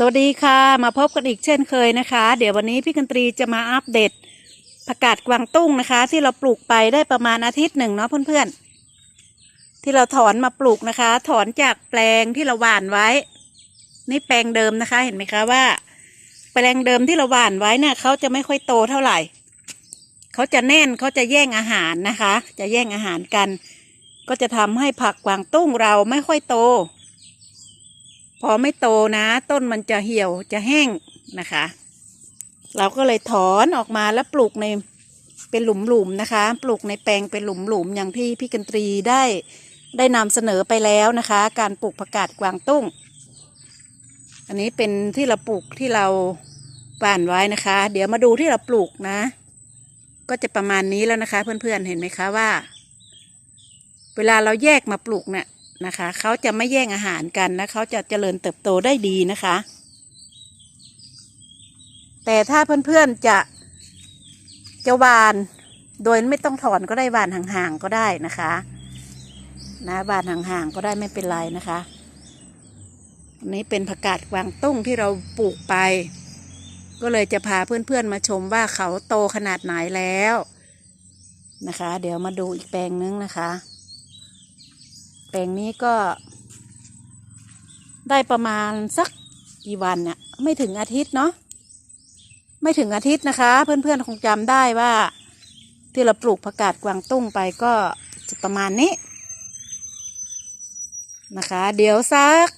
สวัสดีค่ะ มาพบกันอีกเช่นเคยนะคะ เดี๋ยววันนี้พี่กันตรีจะมาอัปเดตผักกาดกวางตุ้งนะคะ ที่เราปลูกไปได้ประมาณอาทิตย์หนึ่งเนาะเพื่อนๆ ที่เราถอนมาปลูกนะคะ ถอนจากแปลงที่เราหว่านไว้ นี่แปลงเดิมนะคะ เห็นไหมคะว่า แปลงเดิมที่เราหว่านไว้เนี่ยเขาจะไม่ค่อยโตเท่าไหร่เขาจะแน่นเขาจะแย่งอาหารนะคะ จะแย่งอาหารกัน ก็จะทำให้ผักกวางตุ้งเราไม่ค่อยโต พอไม่โตนะ ต้นมันจะเหี่ยวจะแห้งนะคะ เราก็เลยถอนออกมาแล้วปลูกในเป็นหลุมๆนะคะ ปลูกในแปลงเป็นหลุมๆอย่างที่พี่กันตรีได้ได้นำเสนอไปแล้วนะคะ การปลูกผักกาดกวางตุ้ง อันนี้เป็นที่เราปลูกที่เราหว่านไว้นะคะ เดี๋ยวมาดูที่เราปลูกนะ ก็จะประมาณนี้แล้วนะคะ เพื่อนๆเห็นไหมคะว่า เวลาเราแยกมาปลูกเนี่ย นะคะ เขาจะไม่แย่งอาหารกันนะเขาจะเจริญเติบโตได้ดีนะคะ แต่ถ้าเพื่อนๆจะจะวานโดยไม่ต้องถอนก็ได้วานห่างๆก็ได้นะคะนะวานห่างๆก็ได้ไม่เป็นไรนะคะอันนี้เป็นผักกาดกวางตุ้งที่เราปลูกไป ก็เลยจะพาเพื่อนๆมาชมว่าเขาโตขนาดไหนแล้วนะคะ เดี๋ยวมาดูอีกแปลงนึงนะคะ แปลงนี้ก็ ได้ประมาณสักกี่วันเนี่ยไม่ถึงอาทิตย์เนาะไม่ถึงอาทิตย์นะคะ เพื่อนๆคงจำได้ว่า ที่เราปลูกผักกาดกวางตุ้งไปก็จะประมาณนี้ นะคะ เดี๋ยวสัก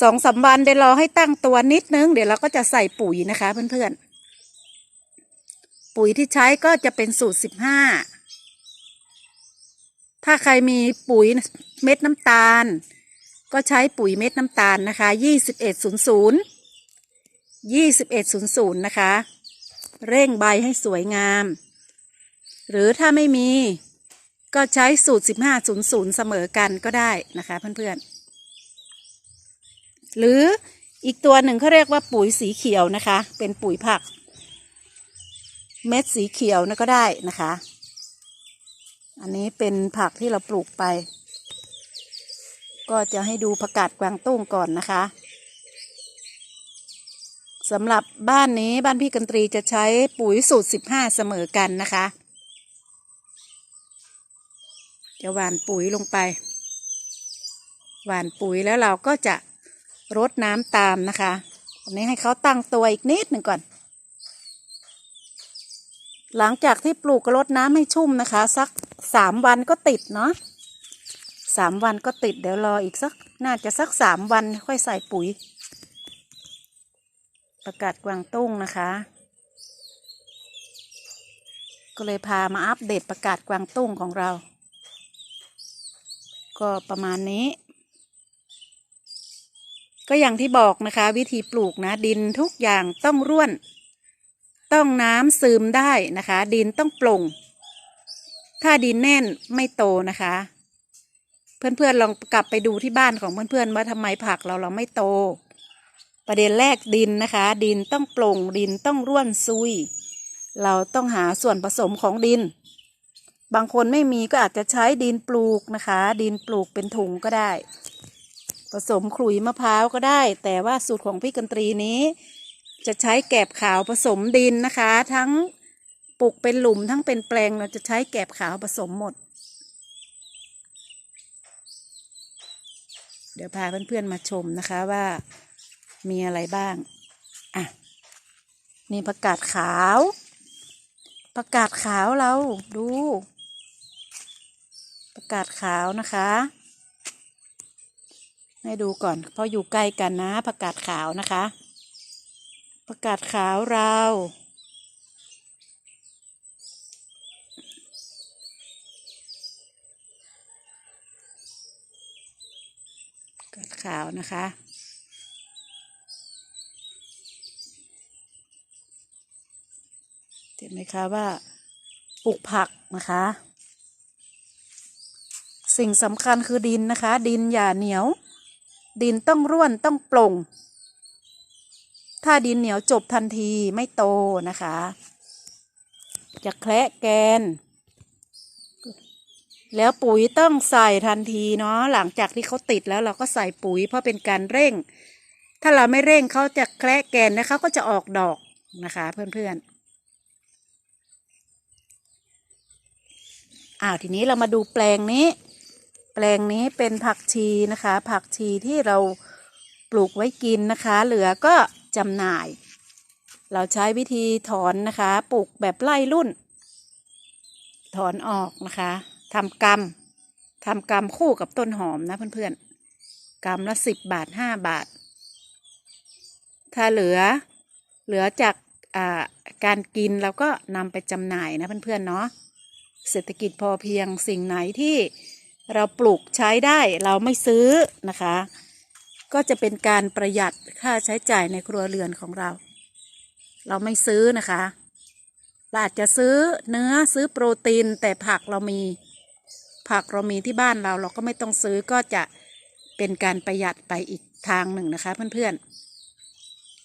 สองสามวันเดี๋ยวรอให้ตั้งตัวนิดนึง เดี๋ยวเราก็จะใส่ปุ๋ยนะคะเพื่อนๆ ปุ๋ยที่ใช้ก็จะเป็นสูตรสิบห้า ถ้าใครมีปุ๋ยเม็ดน้ำตาล ก็ใช้ปุ๋ยเม็ดน้ำตาลนะคะยี่สิบเอ็ดศูนย์ศูนย์ยี่สิบเอ็ดศูนย์ศูนย์นะคะ เร่งใบให้สวยงาม หรือถ้าไม่มีก็ใช้สูตรสิบห้าศูนย์ศูนย์เสมอกันก็ได้นะคะเพื่อนๆ หรืออีกตัวหนึ่งเขาเรียกว่าปุ๋ยสีเขียวนะคะ เป็นปุ๋ยผัก เม็ดสีเขียวนะก็ได้นะคะ อันนี้เป็นผักที่เราปลูกไป ก็จะให้ดูผักกาดกวางตุ้งก่อนนะคะสำหรับบ้านนี้บ้านพี่กันตรีจะใช้ปุ๋ยสูตรสิบห้าเสมอกันนะคะ จะหว่านปุ๋ยลงไป หว่านปุ๋ยแล้วเราก็จะรดน้ำตามนะคะอันนี้ให้เขาตั้งตัวอีกนิดหนึ่งก่อน หลังจากที่ปลูกก็รดน้ำให้ชุ่มนะคะ สัก สามวันก็ติดเนาะสามวันก็ติดเดี๋ยวรออีกสัก น่าจะสักสามวันค่อยใส่ปุ๋ย ประกาศกวางตุ้งนะคะ ก็เลยพามาอัปเดตประกาศกวางตุ้งของเรา ก็ประมาณนี้ ก็อย่างที่บอกนะคะ วิธีปลูกนะดินทุกอย่างต้องร่วน ต้องน้ำซึมได้นะคะ ดินต้องโปร่ง ถ้าดินแน่นไม่โตนะคะ เพื่อนๆลองกลับไปดูที่บ้านของเพื่อนๆว่าทำไมผักเราเราไม่โต ประเด็นแรกดินนะคะ ดินต้องโปร่งดินต้องร่วนซุย เราต้องหาส่วนผสมของดิน บางคนไม่มีก็อาจจะใช้ดินปลูกนะคะ ดินปลูกเป็นถุงก็ได้ ผสมขลุยมะพร้าวก็ได้ แต่ว่าสูตรของพี่กันตรีนี้ จะใช้แกบขาวผสมดินนะคะ ทั้ง ปลูกเป็นหลุมทั้งเป็นแปลงเราจะใช้แกบขาวผสมหมด เดี๋ยวพาเพื่อนๆมาชมนะคะว่ามีอะไรบ้าง อะ นี่ผักกาดขาวผักกาดขาวเราดูผักกาดขาวนะคะ ให้ดูก่อนเพราะอยู่ใกล้กันนะผักกาดขาวนะคะผักกาดขาวเราผักกาวนะคะ เห็นไหมคะว่าปลูกผักนะคะ สิ่งสำคัญคือดินนะคะ ดินอย่าเหนียว ดินต้องร่วนต้องโปร่ง ถ้าดินเหนียวจบทันทีไม่โตนะคะ จะแคละแกน แล้วปุ๋ยต้องใส่ทันทีเนาะหลังจากที่เขาติดแล้วเราก็ใส่ปุ๋ยเพราะเป็นการเร่ง ถ้าเราไม่เร่งเขาจะแคระแกนแล้วเขาก็จะออกดอกนะคะ เพื่อนๆอ้าวทีนี้เรามาดูแปลงนี้ แปลงนี้เป็นผักชีนะคะ ผักชีที่เราปลูกไว้กินนะคะ เหลือก็จำหน่าย เราใช้วิธีถอนนะคะ ปลูกแบบไล่รุ่น ถอนออกนะคะ ทำกรรมทำกรรมคู่กับต้นหอมนะเพื่อนๆกรรมละสิบบาทห้าบาท ถ้าเหลือเหลือจากการกินเราก็นำไปจำหน่ายนะเพื่อนๆเนาะเศรษฐกิจพอเพียงสิ่งไหนที่เราปลูกใช้ได้เราไม่ซื้อนะคะ ก็จะเป็นการประหยัดค่าใช้จ่ายในครัวเรือนของเรา เราไม่ซื้อนะคะเราอาจจะซื้อเนื้อซื้อโปรตีนแต่ผักเรามี ผักเรามีที่บ้านเราเราก็ไม่ต้องซื้อก็จะเป็นการประหยัดไปอีกทางหนึ่งนะคะเพื่อน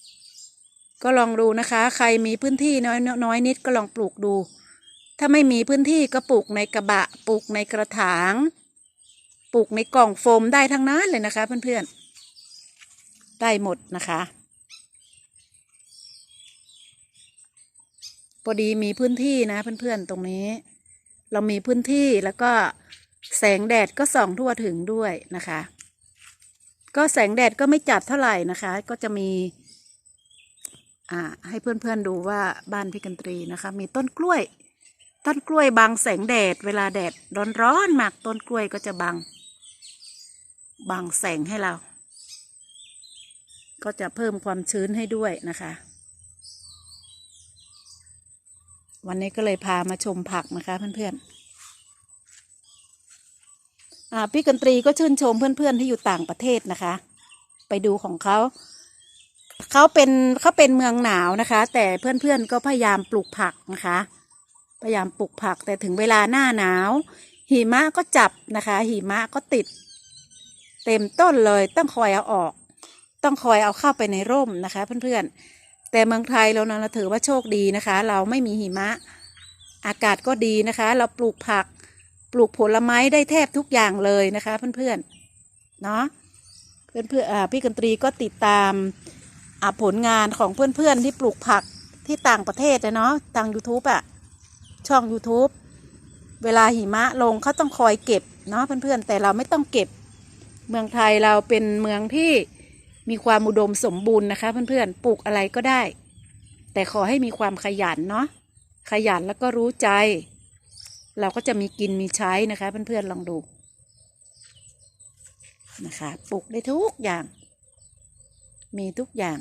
ๆ ก็ลองดูนะคะ ใครมีพื้นที่น้อยน้อยนิดก็ลองปลูกดู ถ้าไม่มีพื้นที่ก็ปลูกในกระบะ ปลูกในกระถาง ปลูกในกล่องโฟมได้ทั้งนั้นเลยนะคะเพื่อนๆ ได้หมดนะคะพอดีมีพื้นที่นะเพื่อนๆตรงนี้ เรามีพื้นที่แล้วก็ แสงแดดก็ส่องทั่วถึงด้วยนะคะ ก็แสงแดดก็ไม่จัดเท่าไหร่นะคะ ก็จะมีอ่าให้เพื่อนๆดูว่าบ้านพี่กันตรีนะคะ มีต้นกล้วย ต้นกล้วยบังแสงแดด เวลาแดดร้อนๆมากต้นกล้วยก็จะบังบังแสงให้เรา ก็จะเพิ่มความชื้นให้ด้วยนะคะ วันนี้ก็เลยพามาชมผักนะคะเพื่อนๆ พี่กันตรีก็ชื่นชมเพื่อนๆที่อยู่ต่างประเทศนะคะ ไปดูของเขาเขาเป็นเขาเป็นเมืองหนาวนะคะ แต่เพื่อนๆก็พยายามปลูกผักนะคะ พยายามปลูกผักแต่ถึงเวลาหน้าหนาว หิมะก็จับนะคะ หิมะก็ติด เต็มต้นเลยต้องคอยเอาออก ต้องคอยเอาเข้าไปในร่มนะคะ เพื่อนๆแต่เมืองไทยเรานะเราถือว่าโชคดีนะคะ เราไม่มีหิมะ อากาศก็ดีนะคะ เราปลูกผัก ปลูกผลไม้ได้แทบทุกอย่างเลยนะคะเพื่อนๆเนาะเพื่อนเพื่ออ่าพี่กันตรีก็ติดตามอ่าผลงานของเพื่อนๆที่ปลูกผักที่ต่างประเทศนะเนาะทาง YouTube อะช่อง YouTube เวลาหิมะลงเขาต้องคอยเก็บเนาะเพื่อนๆแต่เราไม่ต้องเก็บเมืองไทยเราเป็นเมืองที่มีความอุดมสมบูรณ์นะคะ เพื่อนๆปลูกอะไรก็ได้ แต่ขอให้มีความขยันเนาะขยันแล้วก็รู้ใจ เราก็จะมีกินมีใช้นะคะ เพื่อนๆลองดูนะคะปลูกได้ทุกอย่าง มีทุกอย่าง